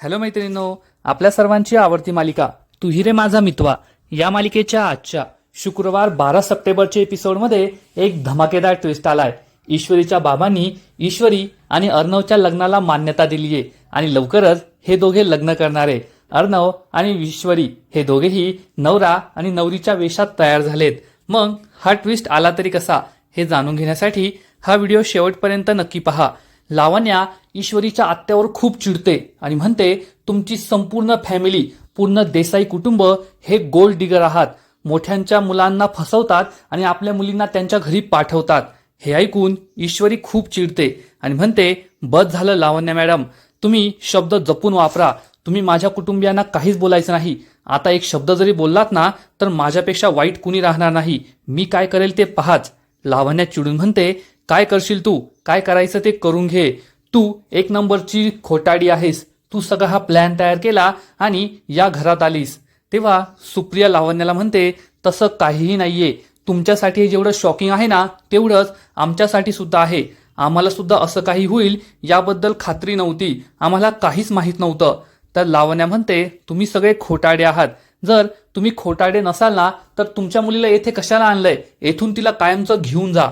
Hello मैत्रिणींनो आपल्या सर्वांची आवडती मालिका तू रे माझा मितवा या मालिकेच्या आजच्या शुक्रवार बारा सप्टेंबरच्या एपिसोडमध्ये एक धमाकेदार ट्विस्ट आलाय. ईश्वरीच्या बाबांनी ईश्वरी आणि अर्णवच्या लग्नाला मान्यता दिली आहे आणि लवकरच हे दोघे लग्न करणारे अर्णव आणि ईश्वरी हे दोघेही नवरा आणि नवरीच्या वेशात तयार झालेत. मग हा ट्विस्ट आला तरी कसा हे जाणून घेण्यासाठी हा व्हिडिओ शेवटपर्यंत नक्की पहा. लावण्या ईश्वरीच्या आत्यावर खूप चिडते आणि म्हणते तुमची संपूर्ण फॅमिली पूर्ण देसाई कुटुंब हे गोल्ड डिगर आहात. मोठ्यांच्या मुलांना फसवतात आणि आपल्या मुलींना त्यांच्या घरी पाठवतात. हे ऐकून ईश्वरी खूप चिडते आणि म्हणते बस झालं लावण्या मॅडम. तुम्ही शब्द जपून वापरा. तुम्ही माझ्या कुटुंबियांना काहीच बोलायचं नाही. आता एक शब्द जरी बोललात ना तर माझ्यापेक्षा वाईट कुणी राहणार नाही. मी काय करेल ते पहाच. लावण्या चिडून म्हणते काय करशील तू? काय करायचं ते करून घे. तू एक नंबरची खोटाडी आहेस. तू सगळा हा प्लॅन तयार केला आणि या घरात आलीस. तेव्हा सुप्रिया लावण्याला म्हणते तसं काहीही नाहीये. तुमच्यासाठी हे जेवढं शॉकिंग आहे ना तेवढंच आमच्यासाठी सुद्धा आहे. आम्हाला सुद्धा असं काही होईल याबद्दल खात्री नव्हती. आम्हाला काहीच माहीत नव्हतं. तर लावण्या म्हणते तुम्ही सगळे खोटाडे आहात. जर तुम्ही खोटाडे नसाल ना तर तुमच्या मुलीला येथे कशाला आणलंय? येथून तिला कायमचं घेऊन जा.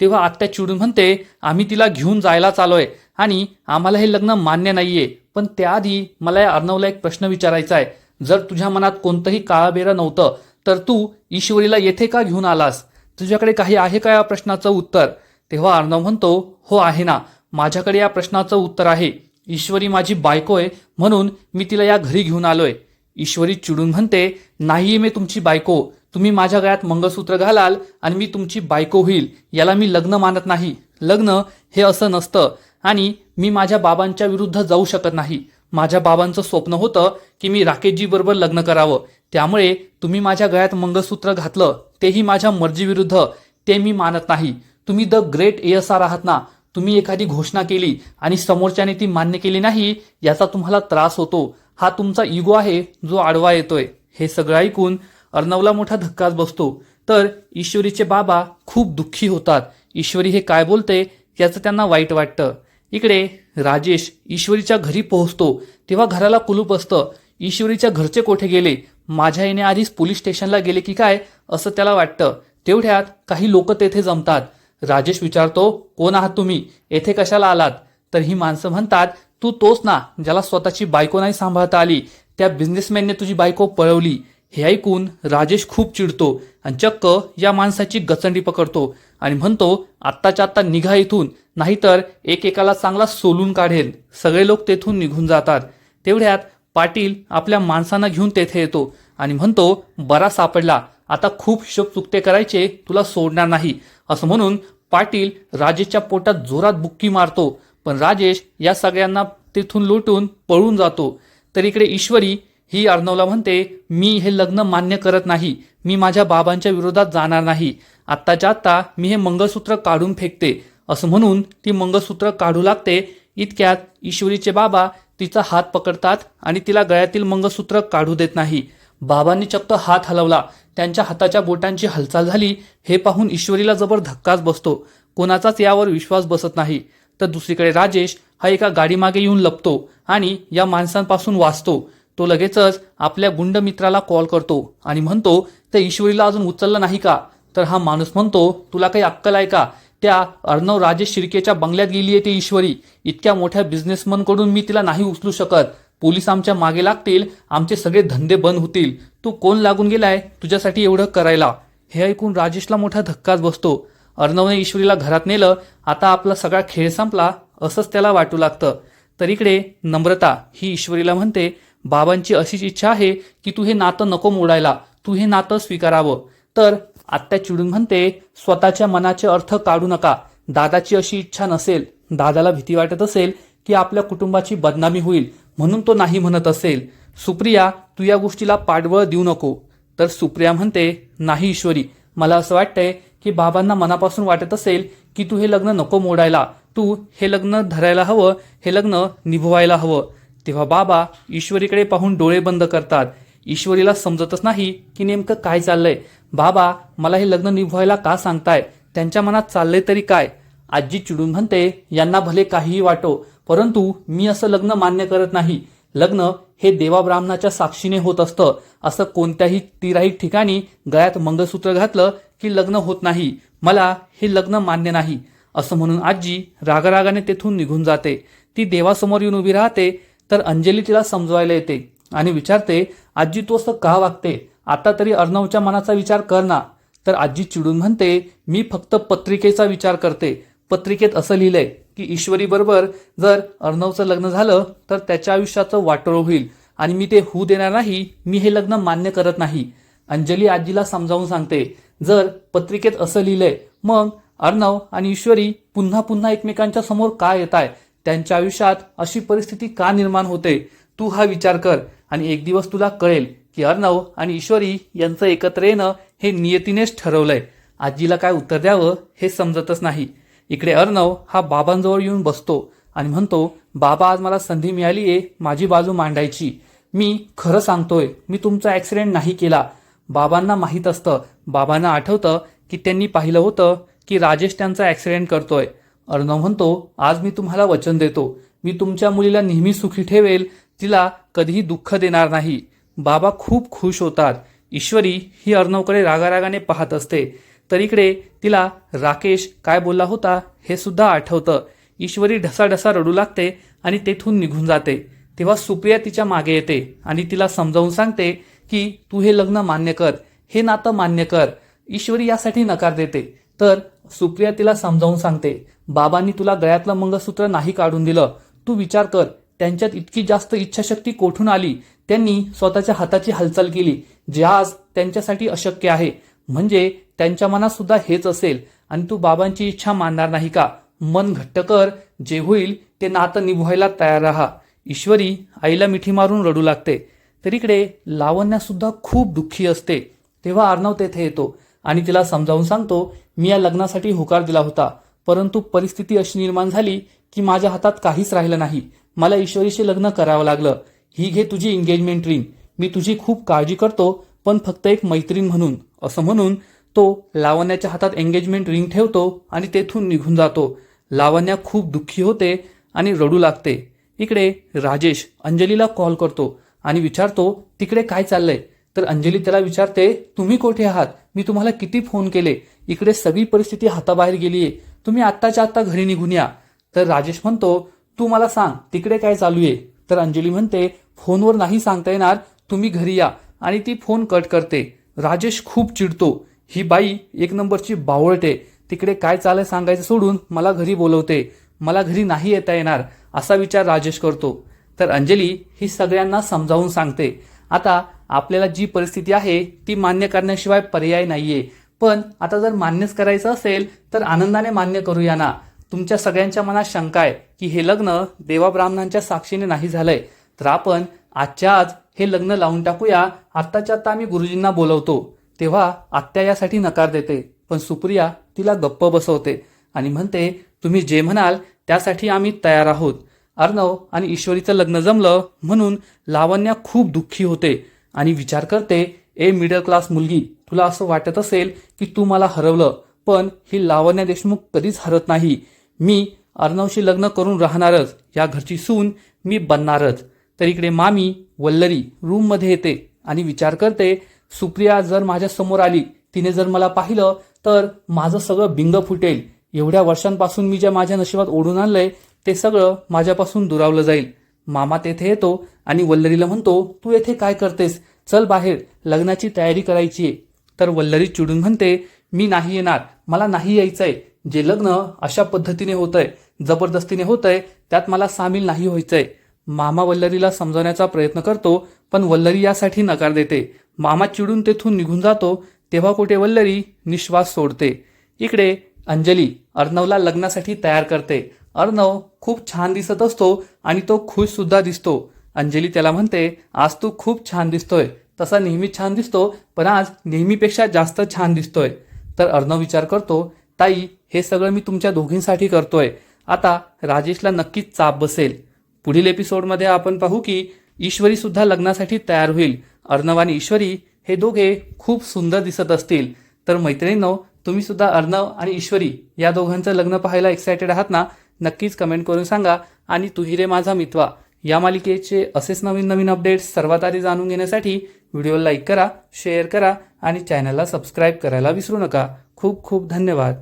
तेव्हा आत्या चिडून म्हणते आम्ही तिला घेऊन जायला चालोय आणि आम्हाला हे लग्न मान्य नाहीये. पण त्याआधी मला या अर्णवला एक प्रश्न विचारायचा आहे. जर तुझ्या मनात कोणतंही काळाबेरं नव्हतं तर तू ईश्वरीला येथे का घेऊन आलास? तुझ्याकडे काही आहे का या प्रश्नाचं उत्तर? तेव्हा अर्णव म्हणतो हो आहे ना. माझ्याकडे या प्रश्नाचं उत्तर आहे. ईश्वरी माझी बायको आहे म्हणून मी तिला या घरी घेऊन आलोय. ईश्वरी चिडून म्हणते नाही मी तुमची बायको. तुम्ही माझ्या गळ्यात मंगळसूत्र घालाल आणि मी तुमची बायको होईल याला मी लग्न मानत नाही. लग्न हे असं नसतं आणि मी माझ्या बाबांच्या विरुद्ध जाऊ शकत नाही. माझ्या बाबांचं स्वप्न होतं की मी राकेशजी बरोबर लग्न करावं. त्यामुळे तुम्ही माझ्या गळ्यात मंगळसूत्र घातलं तेही माझ्या मर्जीविरुद्ध ते मी मानत नाही. तुम्ही द ग्रेट एस आर आहात ना. तुम्ही एखादी घोषणा केली आणि समोरच्याने ती मान्य केली नाही याचा तुम्हाला त्रास होतो. हा तुमचा इगो आहे जो आडवा येतोय. हे सगळं ऐकून अर्णवला मोठा धक्काच बसतो. तर ईश्वरीचे बाबा खूप दुःखी होतात. ईश्वरी हे काय बोलते? याचं त्यांना वाईट वाटतं. इकडे राजेश ईश्वरीच्या घरी पोहोचतो. तेव्हा घराला कुलूप असतं. ईश्वरीच्या घरचे कोठे गेले? माझ्या येणे आधीच पोलीस स्टेशनला गेले की काय? असं त्याला वाटतं. तेवढ्यात काही लोक तेथे जमतात. राजेश विचारतो कोण आहात तुम्ही? येथे कशाला आलात? तर ही माणसं म्हणतात तू तोच ना ज्याला स्वतःची बायको नाही सांभाळता आली. त्या बिझनेसमॅनने तुझी बायको पळवली. हे ऐकून राजेश खूप चिडतो आणि चक्क या माणसाची गचंडी पकडतो आणि म्हणतो आत्ताच्या आत्ता निघा इथून नाहीतर एकेकाला चांगला सोलून काढेल. सगळे लोक तेथून निघून जातात. तेवढ्यात पाटील आपल्या माणसांना घेऊन तेथे येतो आणि म्हणतो बरा सापडला. आता खूप हिशोब चुकते करायचे तुला सोडणार नाही. असं म्हणून पाटील राजेशच्या पोटात जोरात बुक्की मारतो. पण राजेश या सगळ्यांना तिथून लुटून पळून जातो. तर इकडे ईश्वरी ही अर्णवला म्हणते मी हे लग्न मान्य करत नाही. मी माझ्या बाबांच्या विरोधात जाणार नाही. आत्ताच्या आत्ता मी हे मंगळसूत्र काढून फेकते. असं म्हणून ती मंगळसूत्र काढू लागते. इतक्यात ईश्वरीचे बाबा तिचा हात पकडतात आणि तिला गळ्यातील मंगळसूत्र काढू देत नाही. बाबांनी चक्क हात हलवला. त्यांच्या हाताच्या बोटांची हालचाल झाली. हे पाहून ईश्वरीला जबर धक्काच बसतो. कोणाचाच यावर विश्वास बसत नाही. तर दुसरीकडे राजेश हा एका गाडीमागे येऊन लपतो आणि या माणसांपासून वाचतो. तो लगेचच आपल्या गुंड मित्राला कॉल करतो आणि म्हणतो त्या ईश्वरीला अजून उचललं नाही का? तर हा माणूस म्हणतो तुला काही अक्कल आहे का? त्या अर्णव राजेश शिर्केच्या बंगल्यात गेली आहे ती ईश्वरी. इतक्या मोठ्या बिझनेसमनकडून मी तिला नाही उचलू शकत. पोलीस आमच्या मागे लागतील आमचे सगळे धंदे बंद होतील. तू कोण लागून गेलाय तुझ्यासाठी एवढं करायला? हे ऐकून राजेशला मोठा धक्काच बसतो. अर्णवने ईश्वरीला घरात नेलं आता आपला सगळा खेळ संपला. असंच त्याला वाटू लागतं. तर इकडे नम्रता ही ईश्वरीला म्हणते बाबांची अशीच इच्छा आहे की तू हे नातं नको मोडायला तू हे नातं स्वीकारावं. तर आत्या चिडून म्हणते स्वतःच्या मनाचे अर्थ काढू नका. दादाची अशी इच्छा नसेल दादाला भीती वाटत असेल की आपल्या कुटुंबाची बदनामी होईल म्हणून तो नाही म्हणत असेल. सुप्रिया तू या गोष्टीला पाठबळ देऊ नको. तर सुप्रिया म्हणते नाही ईश्वरी मला असं वाटतंय की बाबांना मनापासून वाटत असेल की तू हे लग्न नको मोडायला. तू हे लग्न धरायला हवं हे लग्न निभवायला हवं. तेव्हा बाबा ईश्वरीकडे पाहून डोळे बंद करतात. ईश्वरीला समजतच नाही की नेमकं काय चाललंय. बाबा मला हे लग्न निभवायला का सांगताय? त्यांच्या मनात चाललंय तरी काय? आजी चिडून म्हणते यांना भले काहीही वाटो परंतु मी असं लग्न मान्य करत नाही. लग्न हे देवा ब्राह्मणाच्या साक्षीने होत असतं. असं कोणत्याही तिराही ठिकाणी गळ्यात मंगळसूत्र घातलं की लग्न होत नाही. मला हे लग्न मान्य नाही. असं म्हणून आजी रागारागाने तेथून निघून जाते. ती देवासमोर येऊन उभी राहते. तर अंजली तिला समजवायला येते आणि विचारते आजी तू असं का वागते? आता तरी अर्णवच्या मनाचा विचार कर ना. तर आजी चिडून म्हणते मी फक्त पत्रिकेचा विचार करते. पत्रिकेत असं लिहिलंय की ईश्वरीबरोबर जर अर्णवचं लग्न झालं तर त्याच्या आयुष्याचं वाटोळ होईल आणि मी ते होऊ देणार नाही मी हे लग्न मान्य करत नाही. अंजली आजीला समजावून सांगते जर पत्रिकेत असं लिहिलंय मग अर्णव आणि ईश्वरी पुन्हा पुन्हा एकमेकांच्या समोर का येत आहे त्यांच्या आयुष्यात अशी परिस्थिती का निर्माण होते? तू हा विचार कर आणि एक दिवस तुला कळेल की अर्णव आणि ईश्वरी यांचं एकत्र येणं हे नियतीनेच ठरवलंय. आजीला काय उत्तर द्यावं हे समजतच नाही. इकडे अर्णव हा बाबांजवळ येऊन बसतो आणि म्हणतो बाबा आज मला संधी मिळाली आहे माझी बाजू मांडायची. मी खरं सांगतोय मी तुमचा ॲक्सिडेंट नाही केला. बाबांना माहीत असतं. बाबांना आठवतं की त्यांनी पाहिलं होतं की राजेश त्यांचा ॲक्सिडेंट करतोय. अर्णव म्हणतो आज मी तुम्हाला वचन देतो. मी तुमच्या मुलीला नेहमी सुखी ठेवेल. तिला कधीही दुःख देणार नाही. बाबा खूप खुश होतात. ईश्वरी ही अर्णवकडे रागारागाने पाहत असते. तर इकडे तिला राकेश काय बोलला होता हे सुद्धा आठवतं. ईश्वरी ढसाढसा रडू लागते आणि तेथून निघून जाते. तेव्हा सुप्रिया तिच्यामागे येते आणि तिला समजावून सांगते की तू हे लग्न मान्य कर. हे नातं मान्य कर. ईश्वरी यासाठी नकार देते. तर सुप्रिया तिला समजावून सांगते बाबांनी तुला गळ्यातलं मंगळसूत्र नाही काढून दिलं. तू विचार कर त्यांच्यात इतकी जास्त इच्छाशक्ती कोठून आली? त्यांनी स्वतःच्या हाताची हालचाल केली जे आज त्यांच्यासाठी अशक्य आहे. म्हणजे त्यांच्या मनात सुद्धा हेच असेल आणि तू बाबांची इच्छा मानणार नाही का? मन घट्ट कर जे होईल ते नातं निभवायला तयार राहा. ईश्वरी आईला मिठी मारून रडू लागते. तर इकडे लावण्या सुद्धा खूप दुःखी असते. तेव्हा अर्णव तेथे येतो आणि तिला समजावून सांगतो मी या लग्नासाठी होकार दिला होता. परंतु परिस्थिती अशी निर्माण झाली की माझ्या हातात काहीच राहिलं नाही. मला ईश्वरीशी लग्न करावं लागलं. ही घे तुझी एंगेजमेंट रिंग मी तुझी खूप काळजी करतो पण फक्त एक मैत्रीण म्हणून. असं म्हणून तो लावण्याच्या हातात एंगेजमेंट रिंग ठेवतो आणि तेथून निघून जातो. लावण्या खूप दुःखी होते आणि रडू लागते. इकडे राजेश अंजलीला कॉल करतो आणि विचारतो तिकडे काय चाललंय? तर अंजली त्याला विचारते तुम्ही कोठे आहात? मी तुम्हाला किती फोन केले? इकडे सगळी परिस्थिती हाताबाहेर गेलीये. तुम्ही आत्ताच्या आत्ता घरी निघून या. तर राजेश म्हणतो तू मला सांग तिकडे काय चालू आहे? तर अंजली म्हणते फोनवर नाही सांगता येणार तुम्ही घरी या. आणि ती फोन कट करते. राजेश खूप चिडतो. ही बाई एक नंबरची बावळटे तिकडे काय चालय सांगायचं सोडून मला घरी बोलवते. मला घरी नाही येता येणार असा विचार राजेश करतो. तर अंजली ही सगळ्यांना समजावून सांगते. आता आपल्याला जी परिस्थिती आहे ती मान्य करण्याशिवाय पर्याय नाहीये. पण आता जर मान्यच करायचं असेल तर आनंदाने मान्य करूया ना. तुमच्या सगळ्यांच्या मनात शंका आहे की हे लग्न देवा ब्राह्मणांच्या साक्षीने नाही झालंय तर आपण आजच्या आज हे लग्न लावून टाकूया. आत्ताच्या आत्ता आम्ही गुरुजींना बोलवतो. तेव्हा आत्या यासाठी नकार देते पण सुप्रिया तिला गप्प बसवते आणि म्हणते तुम्ही जे म्हणाल त्यासाठी आम्ही तयार आहोत. अर्णव आणि ईश्वरीचं लग्न जमलं म्हणून लावण्या खूप दुःखी होते आणि विचार करते ए मिडल क्लास मुलगी तुला असं वाटत असेल की तू मला हरवलं पण ही लावण्या देशमुख कधीच हरत नाही. मी अर्णवशी लग्न करून राहणारच या घरची सून मी बनणारच. तर इकडे मामी वल्लरी रूममध्ये येते आणि विचार करते सुप्रिया जर माझ्यासमोर आली तिने जर मला पाहिलं तर माझं सगळं बिंग फुटेल. एवढ्या वर्षांपासून मी ज्या माझ्या नशिबात ओढून आणलंय ते सगळं माझ्यापासून दुरावलं जाईल. मामा तेथे येतो आणि वल्लरीला म्हणतो तू येथे काय करतेस? चल बाहेर लग्नाची तयारी करायची आहे. तर वल्लरी चिडून म्हणते मी नाही येणार मला नाही यायचंय. जे लग्न अशा पद्धतीने होतंय जबरदस्तीने होतंय त्यात मला सामील नाही व्हायचंय. मामा वल्लरीला समजवण्याचा प्रयत्न करतो पण वल्लरी यासाठी नकार देते. मामा चिडून तेथून निघून जातो तेव्हा कुठे वल्लरी? निश्वास सोडते. इकडे अंजली अर्णवला लग्नासाठी तयार करते. अर्णव खूप छान दिसत असतो आणि तो खुश सुद्धा दिसतो. अंजली त्याला म्हणते आज तू खूप छान दिसतोय. तसा नेहमी छान दिसतो पण आज नेहमीपेक्षा जास्त छान दिसतोय. तर अर्णव विचार करतो ताई हे सगळं मी तुमच्या दोघींसाठी करतोय. आता राजेशला नक्कीच चाप बसेल. पुढील एपिसोडमध्ये आपण पाहू की ईश्वरी सुद्धा लग्नासाठी तयार होईल. अर्णव आणि ईश्वरी हे दोघे खूप सुंदर दिसत असतील. तर मैत्रिणींनो तुम्ही सुद्धा अर्णव आणि ईश्वरी या दोघांचं लग्न पाहायला एक्सायटेड आहात ना? नक्कीच कमेंट करून सांगा आणि तुही रे माझा मितवा. या मालिकेचे असेच नवीन नवीन अपडेट्स सर्वात आधी जाणून घेण्यासाठी व्हिडिओ लाईक करा शेअर करा आणि चॅनलला सबस्क्राईब करायला विसरू नका. खूप खूप धन्यवाद.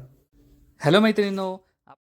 हॅलो मैत्रिणींनो